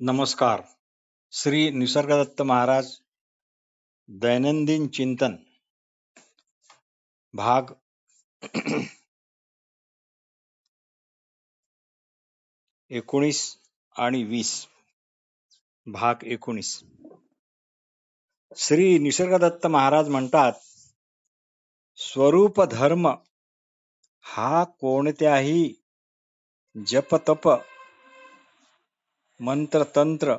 नमस्कार. श्री निसर्गदत्त महाराज दैनंदिन चिंतन भाग एकोणीस आणि वीस भाग एकोणीस. श्री निसर्गदत्त महाराज म्हणतात स्वरूप धर्म हा कोणत्याही जपतप मंत्रतंत्र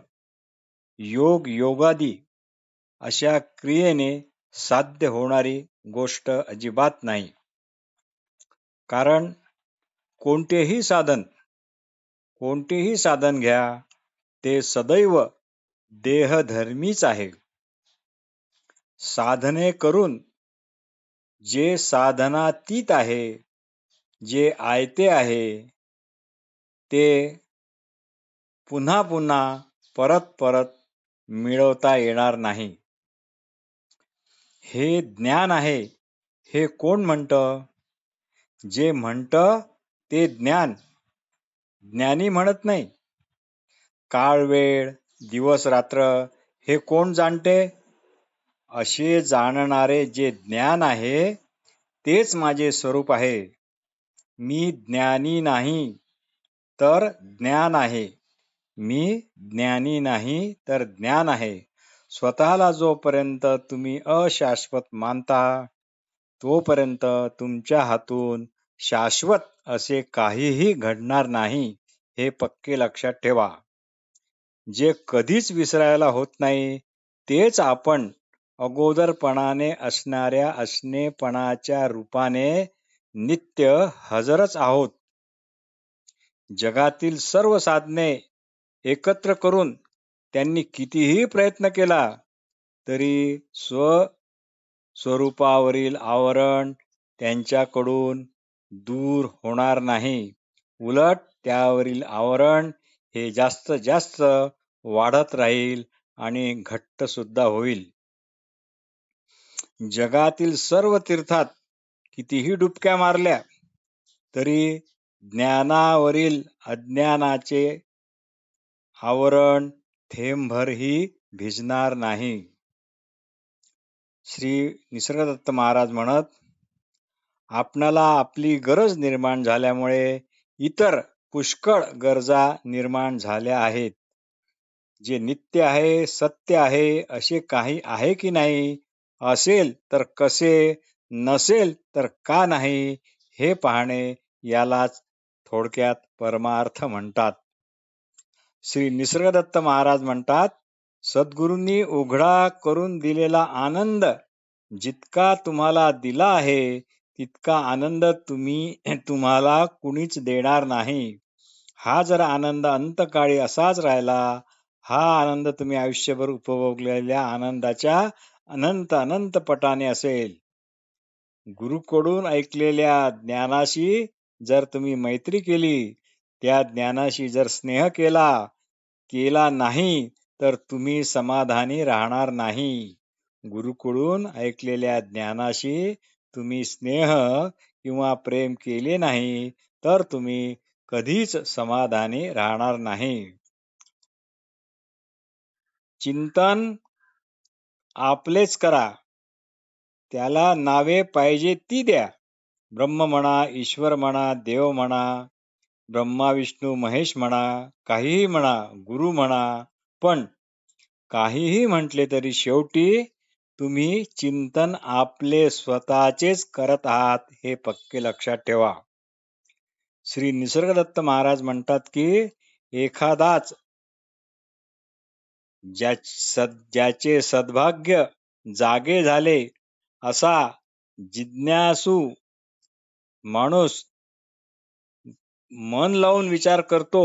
योग योगादी अशा क्रियेने साध्य होणारी गोष्ट अजिबात नाही. कारण कोणतेही साधन कोणतेही साधन घ्या ते सदैव देहधर्मीच आहे. साधने करून जे साधनातीत आहे जे आयते आहे ते पुन्हा पुन्हा परत परत मिळवता येणार नाही. हे ज्ञान आहे. हे कोण म्हणत? जे म्हणत ते ज्ञान. ज्ञानी म्हणत नाही. काळ वेळ दिवस रात्र हे कोण जाणते? असे जाणणारे जे ज्ञान आहे तेच माझे स्वरूप आहे. मी ज्ञानी नाही तर ज्ञान आहे. मी ज्ञानी नाही तर ज्ञान आहे. स्वतःला जोपर्यंत तुम्ही अशाश्वत मानता तोपर्यंत तुमच्या हातून शाश्वत असे काहीही घडणार नाही हे पक्के लक्षात ठेवा. जे कधीच विसरायला होत नाही तेच आपण अगोदरपणाने असणाऱ्या असणेपणाच्या रूपाने नित्य हजरच आहोत. जगातील सर्व साधने एकत्र करून त्यांनी कितीही प्रयत्न केला तरी स्व स्वरूपावरील आवरण त्यांच्याकडून दूर होणार नाही. उलट त्यावरील आवरण हे जास्त जास्त वाढत राहील आणि घट्ट सुद्धा होईल. जगातील सर्व तीर्थात कितीही डुबक्या मारल्या तरी ज्ञानावरील अज्ञानाचे आवरण थेंबभरही भिजणार नाही. श्री निसर्गदत्त महाराज म्हणत आपणाला आपली गरज निर्माण झाल्यामुळे इतर पुष्कळ गरजा निर्माण झाल्या आहेत. जे नित्य आहे सत्य आहे असे काही आहे की नाही असेल तर कसे नसेल तर का नाही हे पाहणे यालाच थोडक्यात परमार्थ म्हणतात. श्री निसर्गदत्त महाराज म्हणतात सद्गुरूंनी उघडा करून दिलेला आनंद जितका तुम्हाला दिला आहे तितका आनंद तुम्ही तुम्हाला कुणीच देणार नाही. हा जर आनंद अंतकाळी असाच राहिला हा आनंद तुम्ही आयुष्यभर उपभोगलेल्या आनंदाच्या अनंत अनंत पटाने असेल. गुरुकडून ऐकलेल्या ज्ञानाशी जर तुम्ही मैत्री केली त्या ज्ञानाशी जर स्नेह केला केला नाही तर तुम्ही समाधानी राहणार नाही. गुरुकडून ऐकलेल्या ज्ञानाशी तुम्ही स्नेह किंवा प्रेम केले नाही तर तुम्ही कधीच समाधानी राहणार नाही. चिंतन आपलेच करा. त्याला नावे पाहिजे ती द्या. ब्रह्म म्हणा ईश्वर म्हणा देव म्हणा ब्रह्मा विष्णू महेश म्हणा काहीही म्हणा गुरु म्हणा पण काहीही म्हटले तरी शेवटी तुम्ही चिंतन आपले स्वतःचेच करत आहात हे पक्के लक्षात ठेवा. श्री निसर्गदत्त महाराज म्हणतात की एखादाच ज्याचे सद्भाग्य जागे झाले असा जिज्ञासू माणूस मन लावून विचार करतो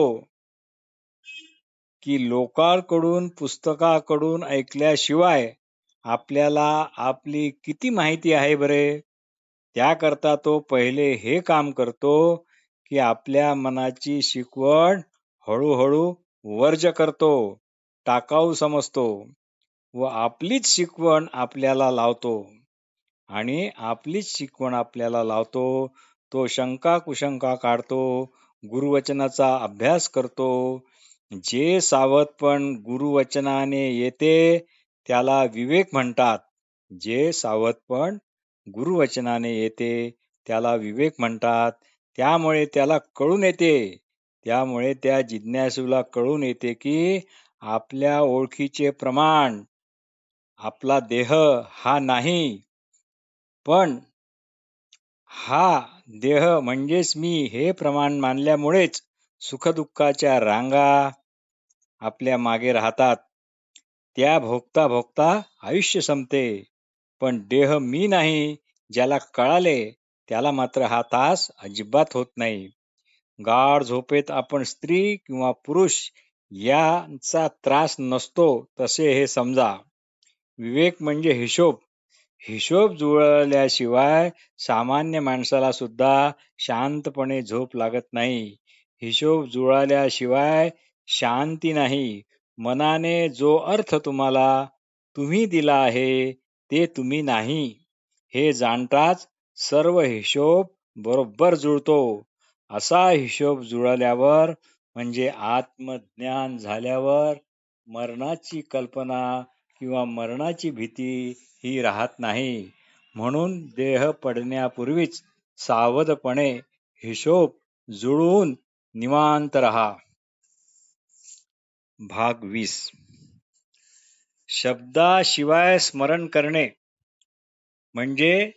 की लोकांकडून पुस्तकाकडून ऐकल्याशिवाय आपल्याला आपली किती माहिती आहे बरे? त्याकरता तो पहिले हे काम करतो की आपल्या मनाची शिकवण हळूहळू वर्ज करतो टाकाऊ समजतो व आपलीच शिकवण आपल्याला लावतो. आणि आपलीच शिकवण आपल्याला लावतो तो शंका कुशंका काढतो गुरुवचनाचा अभ्यास करतो. जे सावधपण गुरुवचनाने येते त्याला विवेक म्हणतात. जे सावधपण गुरुवचनाने येते त्याला विवेक म्हणतात. त्यामुळे त्याला कळून येते. त्यामुळे त्या जिज्ञासूला कळून येते की आपल्या ओळखीचे प्रमाण आपला देह हा नाही. पण हा देह म्हणजेच मी हे प्रमाण मानल्यामुळेच सुखदुःखाच्या रांगा आपल्या मागे राहतात. त्या भोगता भोगता आयुष्य संपते. पण देह मी नाही ज्याला कळाले त्याला मात्र हा तास अजिबात होत नाही. गाढ झोपेत आपण स्त्री किंवा पुरुष यांचा त्रास नसतो तसे हे समजा. विवेक म्हणजे हिशोब. हिशोब जुळल्याशिवाय सामान्य माणसाला सुद्धा शांतपणे झोप लागत नाही. हिशोब जुळाल्याशिवाय शांती नाही. मनाने जो अर्थ तुम्हाला तुम्ही दिला आहे ते तुम्ही नाही. हे जाणताच सर्व हिशोब बरोबर जुळतो. असा हिशोब जुळल्यावर म्हणजे आत्मज्ञान झाल्यावर मरणाची कल्पना किंवा मरणाची भीती ही राहत नाही. म्हणून देह पडण्यापूर्वीच सावधपणे हिशोब जुळवून निवांत रहा. भाग वीस. शब्दाशिवाय स्मरण करणे. म्हणजे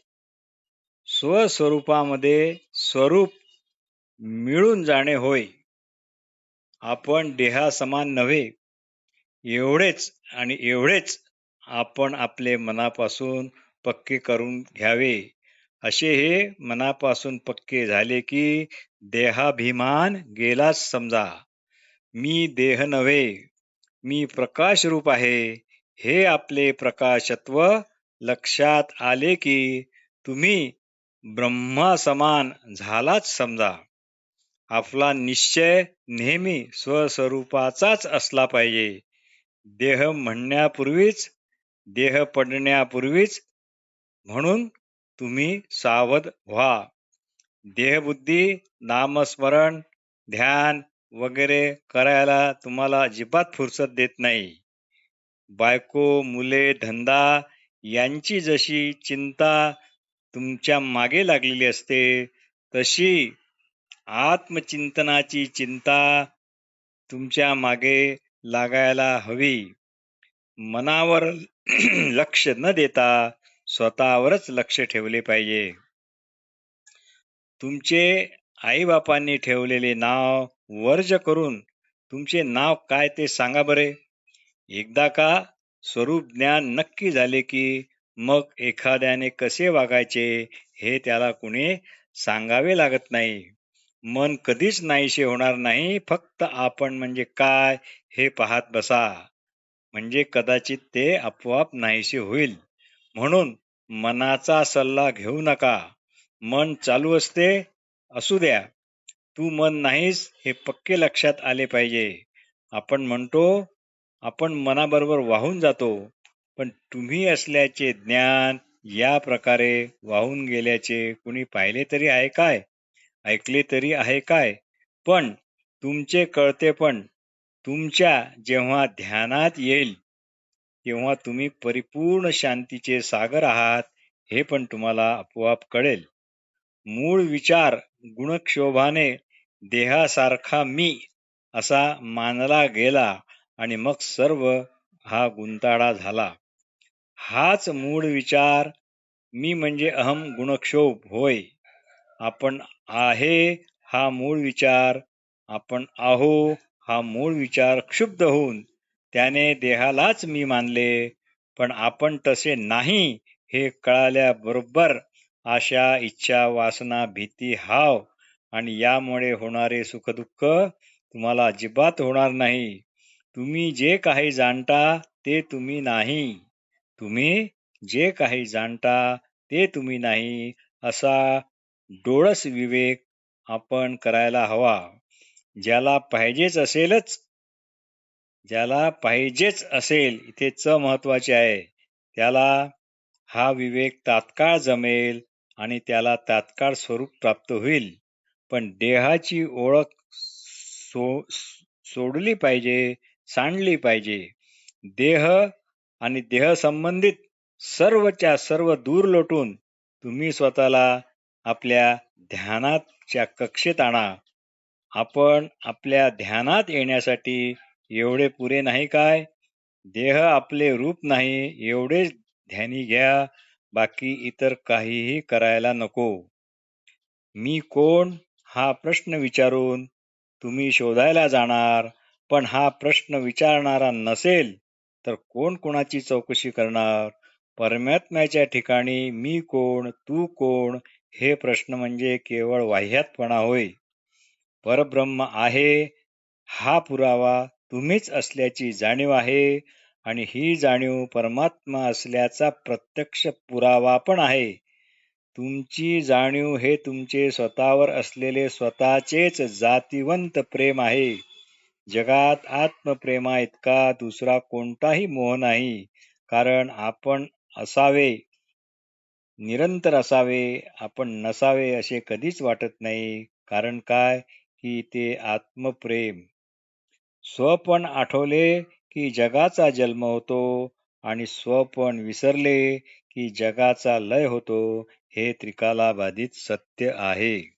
स्वस्वरूपामध्ये स्वरूप मिळून जाणे होय. आपण देहासमान नव्हे. एवढेच आणि एवढेच आपण आपले मनापासून पक्के करून घ्यावे. असे हे मनापासून पक्के झाले की देहाभिमान गेलाच समजा. मी देह नव्हे मी प्रकाश रूप आहे. हे आपले प्रकाशत्व लक्षात आले की तुम्ही ब्रह्मासमान झालाच समजा. आपला निश्चय नेहमी स्वस्वरूपाचाच असला पाहिजे. देह म्हणण्यापूर्वीच देह पडण्यापूर्वीच म्हणून तुम्ही सावध व्हा. देहबुद्धी नामस्मरण ध्यान वगैरे करायला तुम्हाला अजिबात फुरसत देत नाही. बायको मुले धंदा यांची जशी चिंता तुमच्या मागे लागलेली असते तशी आत्मचिंतनाची चिंता तुमच्या मागे लागायला हवी. मनावर लक्ष न देता स्वतःवरच लक्ष ठेवले पाहिजे. तुमचे आईबापांनी ठेवलेले नाव वर्ज करून तुमचे नाव काय ते सांगा बरे. एकदा का स्वरूप ज्ञान नक्की झाले की मग एखाद्याने कसे वागायचे हे त्याला कुणी सांगावे लागत नाही. मन कधीच नाहीसे होणार नाही फक्त आपण म्हणजे काय हे पाहत बसा. म्हणजे कदाचित ते आपोआप नाहीसे होईल. म्हणून मनाचा सल्ला घेऊ नका. मन चालू असते असू द्या. तू मन नाहीस हे पक्के लक्षात आले पाहिजे. आपण म्हणतो आपण मनाबरोबर वाहून जातो. पण तुम्ही असल्याचे ज्ञान या प्रकारे वाहून गेल्याचे कुणी पाहिले तरी आहे काय? ऐकले तरी आहे काय? पण तुमचे कळते पण तुमच्या जेव्हा ध्यानात येईल तेव्हा तुम्ही परिपूर्ण शांतीचे सागर आहात हे पण तुम्हाला आपोआप कळेल. मूळ विचार गुणक्षोभाने देहासारखा मी असा मानला गेला आणि मग सर्व हा गुंताळा झाला. हाच मूळ विचार मी म्हणजे अहम गुणक्षोभ होय. आपण आहे हा मूळ विचार. आपण आहो हा मूळ विचार क्षुब्ध होऊन त्याने देहालाच मी मानले. पण आपण तसे नाही हे कळाल्याबरोबर आशा इच्छा वासना भीती हाव आणि यामुळे होणारे सुखदुःख तुम्हाला अजिबात होणार नाही. तुम्ही जे काही जाणता ते तुम्ही नाही. तुम्ही जे काही जाणता ते तुम्ही नाही असा डोळस विवेक आपण करायला हवा. ज्याला पाहिजेच असेलच ज्याला पाहिजेच असेल इथे च महत्त्वाचे आहे. त्याला हा विवेक तात्काळ जमेल आणि त्याला तात्काळ स्वरूप प्राप्त होईल. पण देहाची ओळख सो सोडली पाहिजे सांडली पाहिजे. देह आणि देह संबंधित सर्वच्या सर्व दूर लोटून तुम्ही स्वतःला आपल्या ध्यानाच्या कक्षेत आणा. आपण आपल्या ध्यानात येण्यासाठी एवढे पुरे नाही काय? देह आपले रूप नाही एवढेच ध्यानी घ्या. बाकी इतर काहीही करायला नको. मी कोण? हा प्रश्न विचारून तुम्ही शोधायला जाणार. पण हा प्रश्न विचारणारा नसेल तर कोण कोणाची चौकशी करणार? परमात्म्याच्या ठिकाणी मी कोण? तू कोण? हे प्रश्न म्हणजे केवळ वाह्यातपणा होय. परब्रह्म आहे हा पुरावा तुम्हीच असल्याची जाणीव आहे आणि ही जाणीव परमात्मा असल्याचा प्रत्यक्ष पुरावा पण आहे. तुमची जाणीव हे तुमचे स्वतःवर असलेले स्वतःचेच जातीवंत प्रेम आहे. जगात आत्मप्रेमा इतका दुसरा कोणताही मोह नाही कारण आपण असावे. निरंतर असावे आपण नसावे असे कधीच वाटत नाही. कारण काय? की ते आत्मप्रेम. स्वपण आठवले की जगाचा जन्म होतो आणि स्वपण विसरले की जगाचा लय होतो. हे त्रिकालाबाधित सत्य आहे.